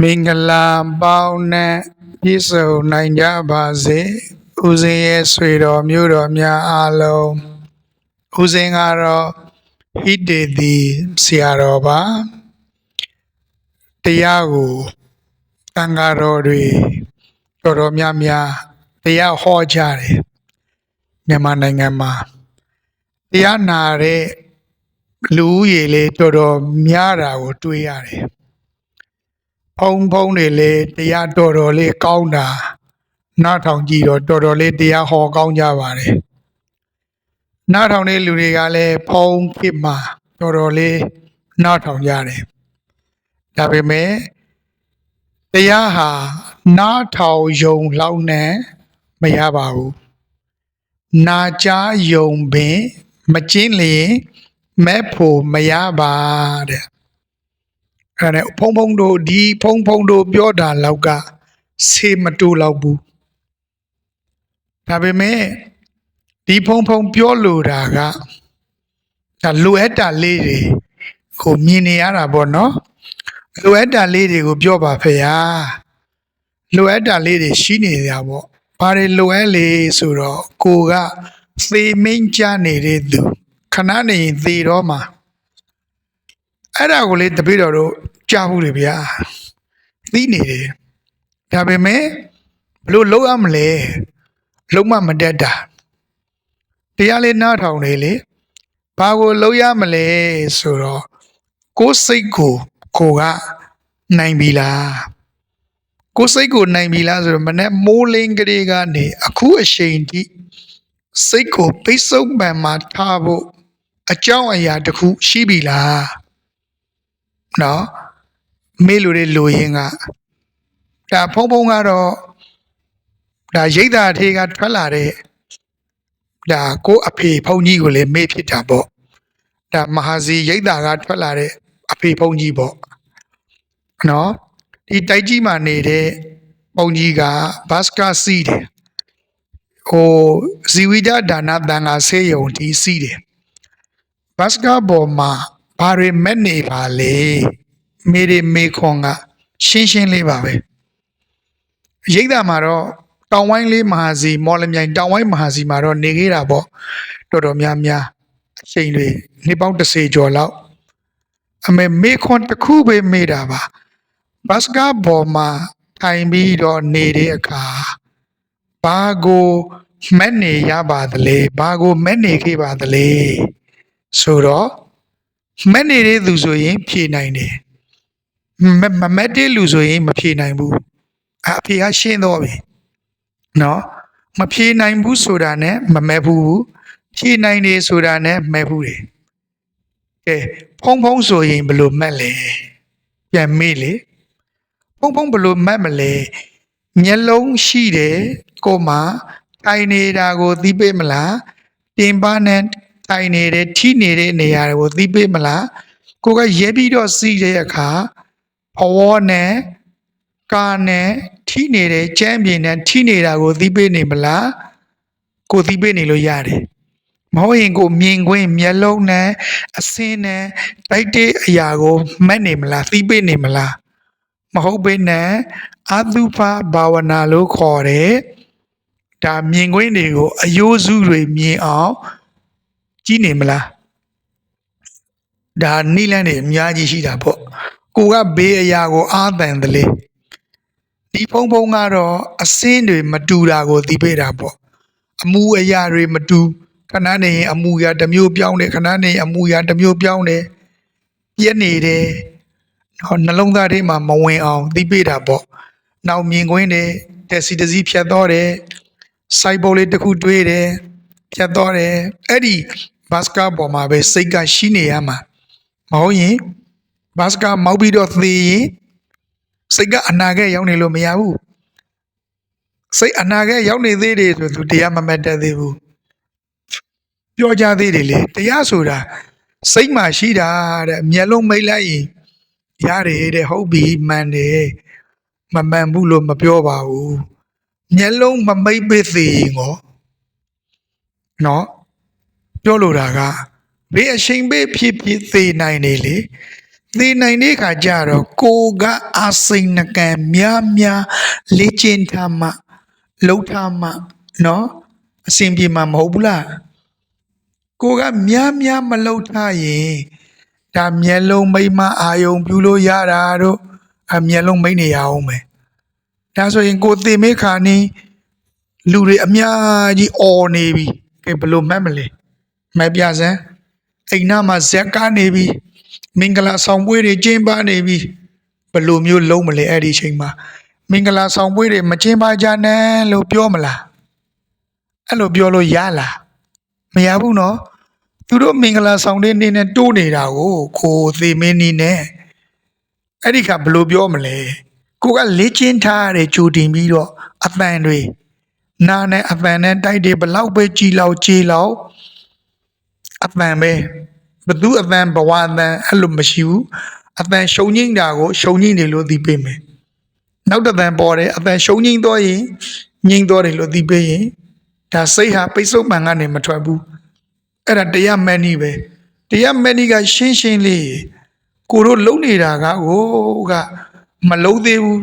မင်္ဂလာပေါင်းနဲ့ပြည့်စုံနိုင်ကြပါစေဦးဇင်းရဲ့ဆွေတော်မျိုးတော်များအားလုံးဦးဇင်းကတော့ဟိတေတိဆရာတော်ပါတရားကိုတန်ဃာတော်တွေတော်တော်များများတရားဟောကြတယ်မြန်မာနိုင်ငံမှာတရားနာတဲ့လူဦးရေလေးတော်တော်များတာကို တွေ့ရတယ် ဖုံဖုံတွေလေတရားတော်တော်လေးကောင်းတာနားထောင်ကြည့်တော့တော်တော်လေးတရားဟောကောင်းကြပါတယ်နားထောင်တဲ့လူတွေကလည်းဖုံဖြစ်မှာတော်တော်လေးနားထောင်ကြတယ်ဒါပေမဲ့တရားဟာနားထောင်ယုံလောက်နဲ့မရပါဘူးနာကြားယုံပင် မကျင်းလျင်မဲ့ဖို့မရပါတဲ့ အဲ့ဒါနဲ့ဖုံဖုံတို့ဒီဖုံဖုံတို့ပြောတာလောက်ကဆေမတူလောက်ဘူးဒါပေမဲ့ဒီဖုံဖုံပြောလိုတာကဒါလိုအပ်တာလေးတွေကိုမြင်နေရတာပေါ့နော်လိုအပ်တာလေးတွေကိုပြောပါဖေဟာလိုအပ်တာလေးတွေရှိနေကြပေါ့ဘာတွေလိုအပ်လေဆိုတော့ကိုကသေမင်းကြနေတဲ့သူခဏနေရင်သေတော့မှာ အဲ့ဒါကိုလေတပည့်တော်တို့ကြားဘူးလေဗျာသိနေတယ်ဒါပေမဲ့ဘလို့လုံးရမလဲလုံးမမတက်တာတရားလေးနားထောင်နေလေဘာကိုလုံးရမလဲဆိုတော့ကိုယ်စိတ်ကိုကိုကနိုင်ပြီလားကိုယ်စိတ်ကိုနိုင်ပြီလားဆိုတော့မနေ့မိုးလင်းကလေးကနေအခုအချိန်ထိစိတ်ကိုပိတ်ဆုပ်ပံမှာထားဖို့အကြောင်းအရာတစ်ခုရှိပြီလား နော်မေးလို့တဲ့လူရင်းကဒါဖုံဖုံကတော့ဒါရိတ်တာထေကထွက်လာတဲ့ဒါကိုအဖေဖုံကြီးကိုလည်းမေးဖြစ်တာပေါ့ဒါမဟာစီရိတ်တာကထွက်လာတဲ့အဖေဖုံကြီးပေါ့နော်ဒီတိုက်ကြီးမှာနေတဲ့ဖုံကြီးကဘတ်စကာစီးတယ်ဟိုဇီဝိဒဒါနတန်ဃာဆေးရုံဒီစီးတယ်ဘတ်စကားဘော်မှာ ဘာတွေမဲ့နေပါလဲမေရီမေခွန်ကရှင်းရှင်းလေးပါပဲရိတ်တာမှာတော့တောင်ဝိုင်းလေးမဟာစီမော်လမြိုင်တောင်ဝိုင်းမဟာစီမှာတော့နေခဲ့တာပေါ့တော်တော်များများအချိန်တွေနှစ်ပေါင်း30ကျော်လောက်အမေမေခွန်တစ်ခုပဲမေးတာပါဘတ်စကားဘော်မှာထိုင်ပြီးတော့နေတဲ့အခါဘာကိုမဲ့နေရပါသလဲဘာကိုမဲ့နေခဲ့ပါသလဲဆိုတော့ မက်နေတဲ့သူဆိုရင် ဖြေနိုင်တယ်မမမက်တဲ့လူဆိုရင် မဖြေနိုင်ဘူးအအဖေကရှင်းတော့ပြီနော်မဖြေနိုင်ဘူးဆိုတာနဲ့မမက်ဘူးဖြေနိုင်တယ်ဆိုတာနဲ့မဲ့ဘူးတယ်ကဲဖုံဖုံဆိုရင်ဘယ်လိုမက်လဲပြန်မေးလေဖုံဖုံဘယ်လိုမက်မလဲမျက်လုံးရှိတယ်ကိုမှထိုင်နေတာကိုသိပေးမလားတင်ပါနဲ့ ထိုင်နေတဲ့ထိနေတဲ့နေရာတွေကိုသိပေးမလားကိုကရဲပြီးတော့စီးတဲ့အခါဘဝနဲ့ကာနဲ့ထိနေတဲ့ကြမ်းပြင်းနဲ့ထိနေတာကိုသိပေးနေမလားကိုသိပေးနေလို့ရတယ်မဟုတ်ရင်ကိုမြင်ကွင်းမျက်လုံးနဲ့အစင်းနဲ့တိုက်တဲ့အရာကိုမက်နေမလားသိပေးနေမလားမဟုတ်ဘဲနဲ့အတုပဘာဝနာလို့ခေါ်တယ်ဒါမြင်ကွင်းတွေကိုအယိုးစုတွေမြင်အောင် ကြီးနေမလားဒါနိလန်းတွေအများကြီးရှိတာပေါ့ကိုကဘေးအရာကိုအာတန်တယ်လေဒီဖုံဖုံကတော့အစင်းတွေမတူတာကိုသိပေးတာပေါ့အမူအရာတွေမတူခဏနေရင်အမူအရာတစ်မျိုးပြောင်းတယ်ခဏနေရင်အမူအရာတစ်မျိုးပြောင်းတယ်ပြက်နေတယ်ဟောနှလုံးသားထဲမှာမဝင်အောင်သိပေးတာပေါ့နောက်မြင်ကွင်းတယ်တက်စီတစည်းဖြတ်တော့တယ်စိုက်ပုတ်လေးတစ်ခုတွေးတယ်ဖြတ်တော့တယ်အဲ့ဒီ ဘတ်စကားပေါ်မှာပဲစိတ်ကရှိနေရမှာမဟုတ်ရင်ဘတ်စကားမောက်ပြီးတော့သေရင်စိတ်ကအနာဂတ်ရောက်နေလို့မရဘူးစိတ်အနာဂတ်ရောက်နေသေးတယ်ဆိုသူတရားမမတ်တတ်သေးဘူးပြောကြသေးတယ်လေတရားဆိုတာစိတ်မှာရှိတာတဲ့မျက်လုံးမိတ်လိုက်ရင်ရတယ်တဲ့ဟုတ်ပြီမှန်တယ်မမှန်ဘူးလို့မပြောပါဘူးမျက်လုံးမမိတ်ပေးသေးရင်ကိုနော် ပြောလိုတာကဘေးအချိန်ဘေးဖြစ်ဖြစ်သေးနိုင်နေလေသေနိုင်တဲ့ခါကျတော့ကိုကအာစိန်နကံများများလေ့ကျင့်ထားမှလှုပ်ထားမှနော်အစဉ်ပြေမှာမဟုတ်ဘူးလားကိုကများများမလှုပ်ထားရင်ဒါမျက်လုံးမိမ့်မအာယုံပြုလို့ရတာတို့အမျက်လုံးမိတ်နေရအောင်မယ်ဒါဆိုရင်ကိုသေမေခါနီးလူတွေအများကြီးអော်နေပြီကဲဘယ်လို့မှတ်မလဲ မပြစမ်းအိမ်နာမှာဇက်ကားနေပြီမင်္ဂလာဆောင်ပွဲတွေကျင်းပနေပြီဘယ်လိုမျိုးလုံးမလဲအဲ့ဒီအချိန်မှာမင်္ဂလာဆောင်ပွဲတွေမကျင်းပကြနဲ့လို့ပြောမလားအဲ့လိုပြောလို့ရလားမရဘူးနော်သူတို့မင်္ဂလာဆောင်တဲ့နေ့နဲ့တိုးနေတာကိုကိုသေမင်းနီးနဲ့အဲ့ဒီကဘယ်လိုပြောမလဲကိုကလေ့ကျင့်ထားတဲ့ကြိုတင်ပြီးတော့အပန်တွေနာနဲ့အပန်နဲ့တိုက်တွေဘလောက်ပဲကြည်လောက်ကြေးလောက် အပန်ပဲဘသူအပန်ဘဝအပန်အဲ့လိုမရှိဘူးအပန်ရှုံငိမ့်တာကိုရှုံငိမ့်တယ်လို့သိပေးမယ်နောက်တစ်ပန်ပေါ်တယ်အပန်ရှုံငိမ့်တော့ရင်ငိမ့်တော့တယ်လို့သိပေးရင်ဒါစိတ်ဟာပိတ်ဆို့မှန်ကနေမထွက်ဘူးအဲ့ဒါတရားမန်နီပဲတရားမန်နီကရှင်းရှင်းလေးကိုတို့လုံနေတာကဟိုကမလုံးသေးဘူး